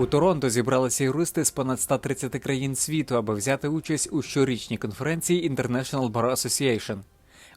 У Торонто зібралися юристи з понад 130 країн світу, аби взяти участь у щорічній конференції International Bar Association.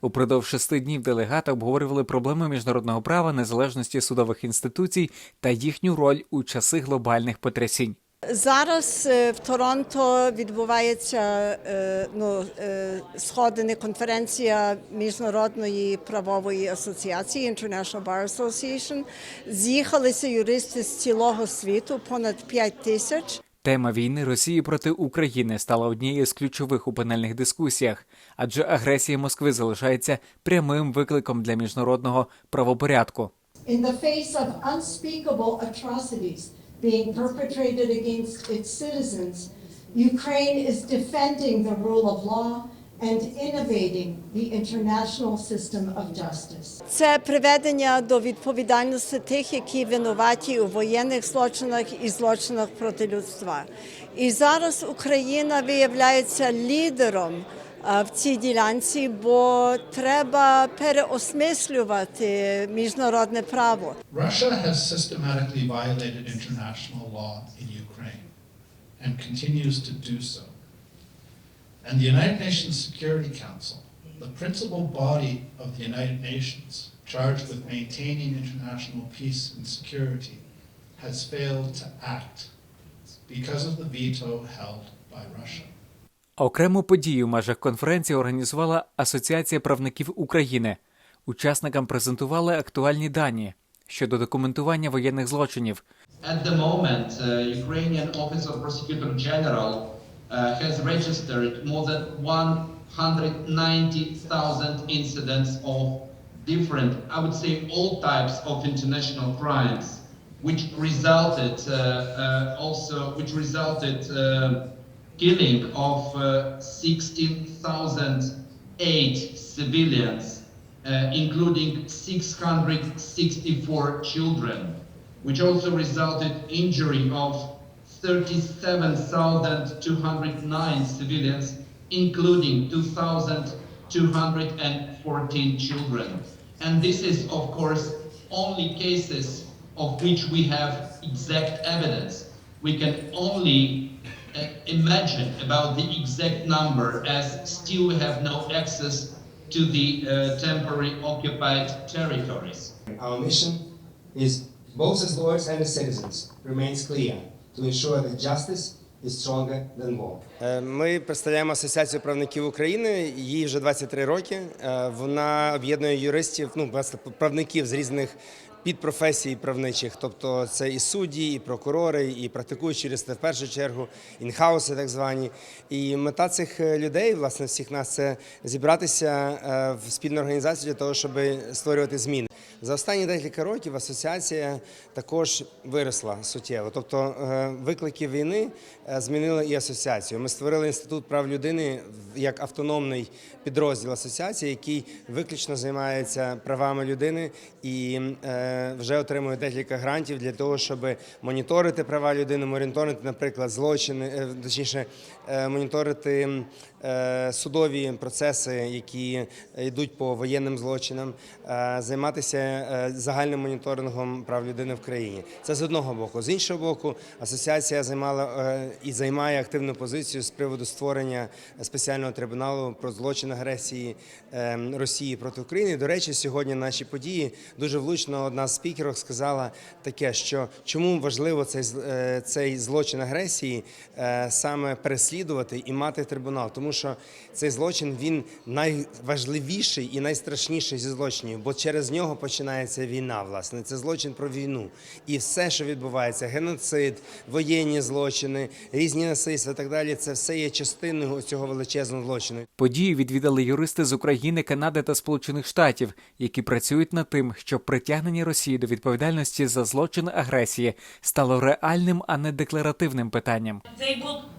Упродовж шести днів делегати обговорювали проблеми міжнародного права, незалежності судових інституцій та їхню роль у часи глобальних потрясінь. Зараз е, в Торонто відбувається е, ну, е, сходина конференція міжнародної правової асоціації International Bar Association. З'їхалися юристи з цілого світу, понад 5 тисяч. Тема війни Росії проти України стала однією з ключових у панельних дискусіях, адже агресія Москви залишається прямим викликом для міжнародного правопорядку. In the face of unspeakable atrocities being perpetrated against its citizens, Ukraine is defending the rule of law and innovating the international system of justice. Це приведення до відповідальності тих, які винуваті у воєнних злочинах і злочинах проти людства. І зараз Україна виявляється лідером в цій ділянці, бо треба переосмислювати міжнародне право. Russia has systematically violated international law in Ukraine and continues to do so. And the United Nations Security Council, the principal body of the United Nations charged with maintaining international peace and security, has failed to act because of the veto held by Russia. Окрему подію в межах конференції організувала Асоціація правників України. Учасникам презентували актуальні дані щодо документування воєнних злочинів. At the moment, uh, Ukrainian Office of Prosecutor General uh, has registered more than 190,000 incidents of different, I would say, all types of international crimes, which resulted uh, uh, also, which resulted uh, killing of uh, 16,008 civilians, uh, including 664 children, which also resulted injury of 37,209 civilians, including 2,214 children. And this is, of course, only cases of which we have exact evidence. We can only imagine about the exact number as still we have no access to the uh, temporary occupied territories. Our mission is, both as lawyers and as citizens, remains clear to ensure that justice is stronger than war. Е, Ми представляємо Асоціацію правників України. Їй вже 23 роки. Е, Вона об'єднує юристів, ну правників з різних підпрофесій правничих, тобто це і судді, і прокурори, і практикуючі юристи в першу чергу, інхауси, так звані. І мета цих е, людей, власне, всіх нас це зібратися е, в спільну організацію для того, щоб створювати зміни. За останні декілька років асоціація також виросла суттєво. Тобто е, виклики війни змінили і асоціацію. Ми створили інститут прав людини як автономний підрозділ асоціації, який виключно займається правами людини і вже отримує декілька грантів для того, щоб моніторити права людини, моніторити, наприклад, злочини, е, точніше, е, моніторити судові процеси, які йдуть по воєнним злочинам, е, займатися е, загальним моніторингом прав людини в країні. Це з одного боку. З іншого боку, асоціація займала е, і займає активну позицію з приводу створення спеціального трибуналу про злочин агресії е, Росії проти України. До речі, сьогодні наші події дуже влучно одна з спікерів сказала таке, що чому важливо цей е, цей злочин агресії е, саме переслідувати і мати трибунал, тому що цей злочин він найважливіший і найстрашніший зі злочинів, бо через нього починається війна. Власне, це злочин про війну, і все, що відбувається, геноцид, воєнні злочини, різні насильства, і так далі. Це все є частиною цього величезного злочину. Подію відвідали юристи з України, Канади та Сполучених Штатів, які працюють над тим, щоб притягнення Росії до відповідальності за злочин агресії стало реальним, а не декларативним питанням.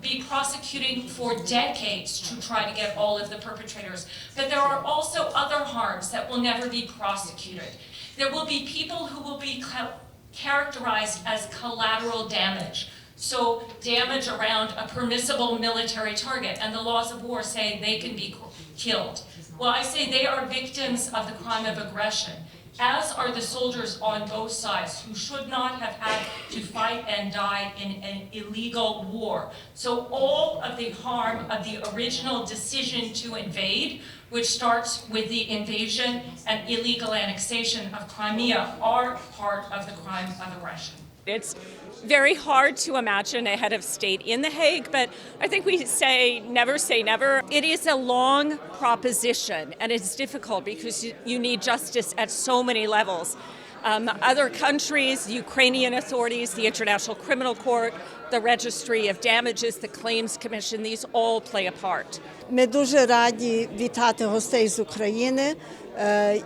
Be prosecuting for decades to try to get all of the perpetrators. But there are also other harms that will never be prosecuted. There will be people who will be ca- characterized as collateral damage. So damage around a permissible military target, and the laws of war say they can be killed. Well, I say they are victims of the crime of aggression. As are the soldiers on both sides who should not have had to fight and die in an illegal war. So all of the harm of the original decision to invade, which starts with the invasion and illegal annexation of Crimea, are part of the crime of aggression. It's very hard to imagine a head of state in The Hague, but I think we say never say never. It is a long proposition and it's difficult because you, you need justice at so many levels. Um, other countries, the Ukrainian authorities, the International Criminal Court, the Registry of Damages, the Claims Commission, these all play a part. Ми дуже раді вітати гостей з України, е,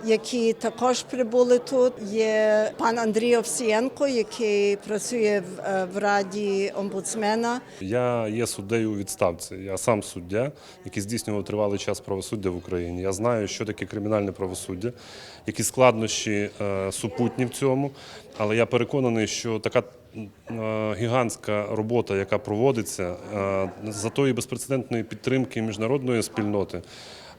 Які також прибули тут. Є пан Андрій Овсієнко, який працює в, е, в раді омбудсмена. Я є суддею у відставці. Я сам суддя, який здійснював тривалий час правосуддя в Україні. Я знаю, що таке кримінальне правосуддя, які складнощі е, супутні в цьому. Але я переконаний, що така е, гігантська робота, яка проводиться е, за тої безпрецедентної підтримки міжнародної спільноти.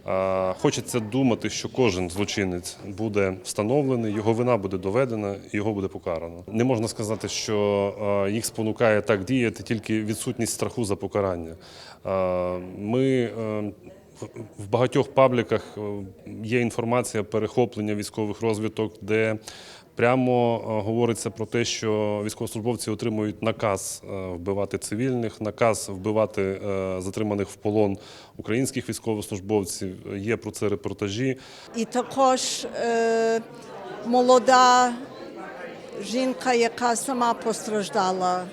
Е, Хочеться думати, що кожен злочинець буде встановлений, його вина буде доведена, його буде покарано. Не можна сказати, що е, їх спонукає так діяти тільки відсутність страху за покарання. Е, Ми в- багатьох пабліках є інформація перехоплення військових розвиток, де прямо е, говориться про те, що військовослужбовці отримують наказ е, вбивати цивільних, наказ вбивати е, затриманих в полон українських військовослужбовців. Є про це репортажі. І також е, молода жінка, яка сама постраждала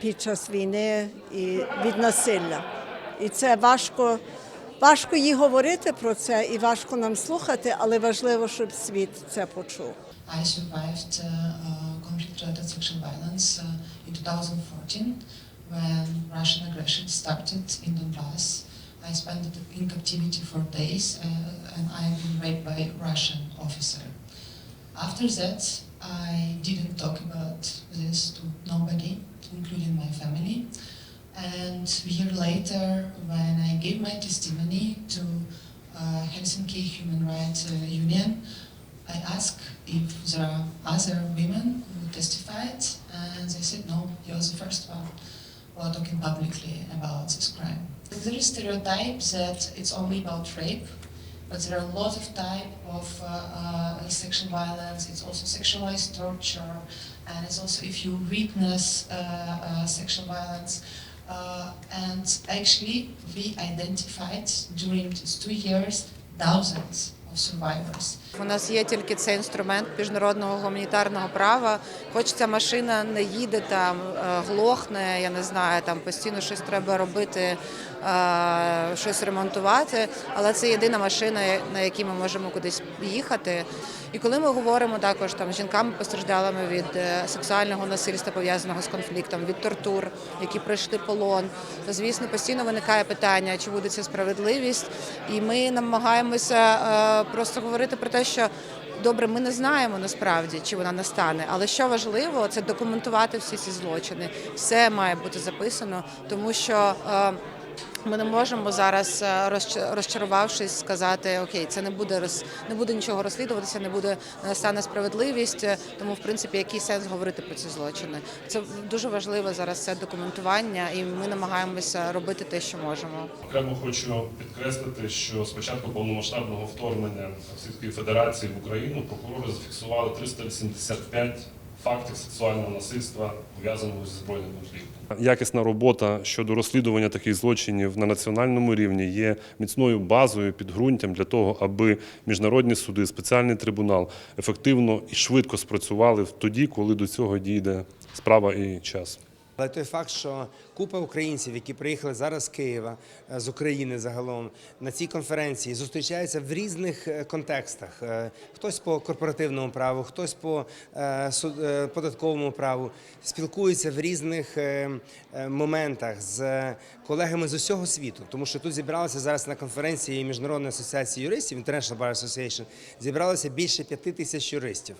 під час війни і від насилля. І це важко, важко їй говорити про це і важко нам слухати, але важливо, щоб світ це почув. I survived uh, uh, conflict-related sexual violence uh, in 2014 when Russian aggression started in Donbass. I spent in captivity for days uh, and I've been raped by Russian officer. After that, I didn't talk about this to nobody, including my family. And a year later, when I gave my testimony to uh, Helsinki Human Rights uh, Union, I asked if there are other women who testified, and they said no, you're the first one who are talking publicly about this crime. There is stereotype that it's only about rape, but there are a lot of type of uh, uh, sexual violence. It's also sexualized torture, and it's also if you witness uh, uh, sexual violence. Uh, and actually, we identified during these two years thousands survivors. У нас є тільки цей інструмент міжнародного гуманітарного права. Хоч ця машина не їде там, е, глохне, я не знаю, там постійно щось треба робити, е, щось ремонтувати. Але це єдина машина, на якій ми можемо кудись їхати. І коли ми говоримо також там жінками постраждалими від е, сексуального насильства пов'язаного з конфліктом, від тортур, які пройшли полон, то звісно постійно виникає питання, чи буде ця справедливість, і ми намагаємося просто говорити про те, що. Добре, ми не знаємо насправді, чи вона настане, але що важливо, це документувати всі ці злочини. Все має бути записано, тому що е, ми не можемо зараз, е, розчарувавшись, сказати Окей, це не буде роз не буде нічого розслідуватися, не буде не настане справедливість. е, Тому, в принципі, який сенс говорити про ці злочини? Це дуже важливо зараз це документування, і ми намагаємося робити те, що можемо. Окремо хочу підкреслити, що з початку повномасштабного вторгнення Російської Федерації в Україну прокурори зафіксували 385 фактів сексуального насильства пов'язаного зі збройним конфліктом. Якісна робота щодо розслідування таких злочинів на національному рівні є міцною базою, підґрунтям для того, аби міжнародні суди, спеціальний трибунал ефективно і швидко спрацювали тоді, коли до цього дійде справа і час. Але той факт, що купа українців, які приїхали зараз з Києва, е, з України загалом на цій конференції, зустрічаються в різних е, контекстах. Е, Хтось по корпоративному праву, хтось по податковому праву, спілкуються в різних моментах з колегами з усього світу. Тому що тут зібралися зараз на конференції Міжнародної асоціації юристів International Bar Association, зібралося більше п'яти тисяч юристів.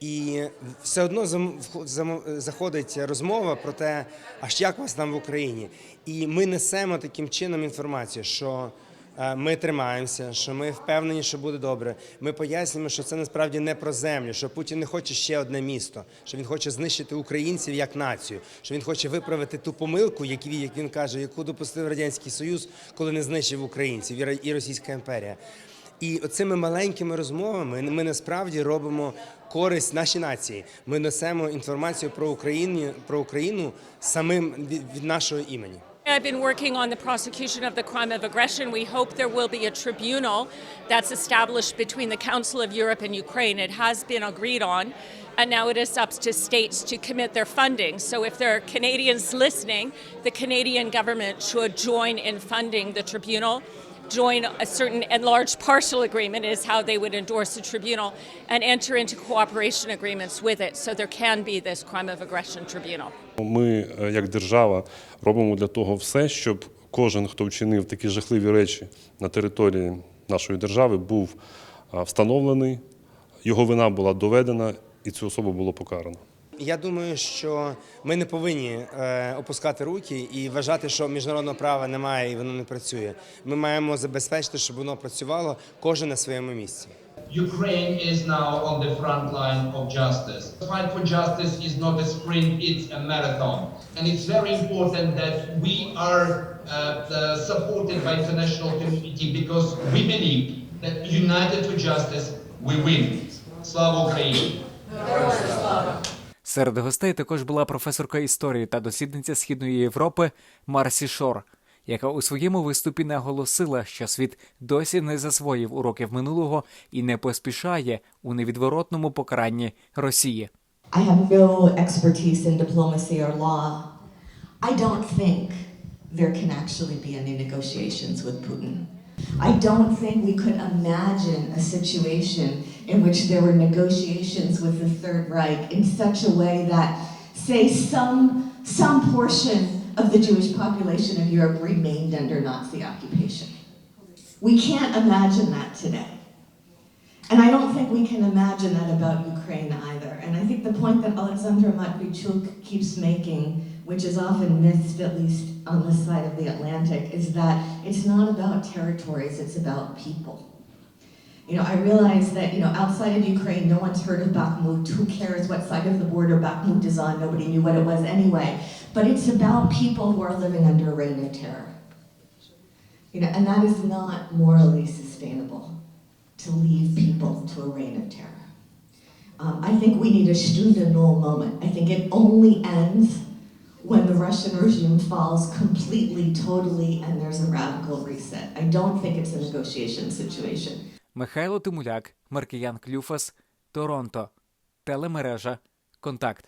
І все одно заходить розмова про те, а ж як вас там в Україні. І ми несемо таким чином інформацію, що Е, Ми тримаємося, що ми впевнені, що буде добре. Ми пояснюємо, що це насправді не про землю, що Путін не хоче ще одне місто, що він хоче знищити українців як націю, що він хоче виправити ту помилку, як він, як він каже, яку допустив радянський союз, коли не знищив українців і Ра- і Російська імперія. І оцими маленькими розмовами ми насправді робимо користь нашій нації. Ми несемо інформацію про Україну про Україну самим від, від нашого імені. I've been working on the prosecution of the crime of aggression. We hope there will be a tribunal that's established between the Council of Europe and Ukraine. It has been agreed on, and now it is up to states to commit their funding. So if there are Canadians listening, the Canadian government should join in funding the tribunal. Join a certain enlarged partial agreement is how they would endorse the tribunal and enter into cooperation agreements with it so there can be this crime of aggression tribunal. Ми, е, як держава, робимо для того все, щоб кожен, хто вчинив такі жахливі речі на території нашої держави, був встановлений, його вина була доведена і цю особу було покарано. Я думаю, що ми не повинні е, опускати руки і вважати, що міжнародного права немає і воно не працює. Ми маємо забезпечити, щоб воно працювало кожен на своєму місці. Ukraine is now on the front line of justice. The fight for justice is not a sprint, it's a marathon. And it's very important that we are uh, uh, supported by international community because we believe that united to justice, we win. Slava Ukraini! Серед гостей також була професорка історії та дослідниця Східної Європи Марсі Шор, яка у своєму виступі наголосила, що світ досі не засвоїв уроків минулого і не поспішає у невідворотному покаранні Росії. I have no expertise in diplomacy or law. I don't think there can actually be any negotiations with Putin. I don't think we could imagine a situation in which there were negotiations with the Third Reich in such a way that, say, some, some portion of the Jewish population of Europe remained under Nazi occupation. We can't imagine that today. And I don't think we can imagine that about Ukraine either. And I think the point that Alexandra Matvichuk keeps making, which is often missed, at least on this side of the Atlantic, is that it's not about territories, it's about people. You know, I realize that, you know, outside of Ukraine, no one's heard of Bakhmut. Who cares what side of the border Bakhmut is on? Nobody knew what it was anyway. But it's about people who are living under a reign of terror. You know, and that is not morally sustainable to leave people to a reign of terror. Um, I think we need a Stunde moment. I think it only ends when the Russian regime falls completely, totally, and there's a radical reset. I don't think it's a negotiation situation. Михайло Тимуляк, Маркіян Клюфас, Торонто. Телемережа Контакт.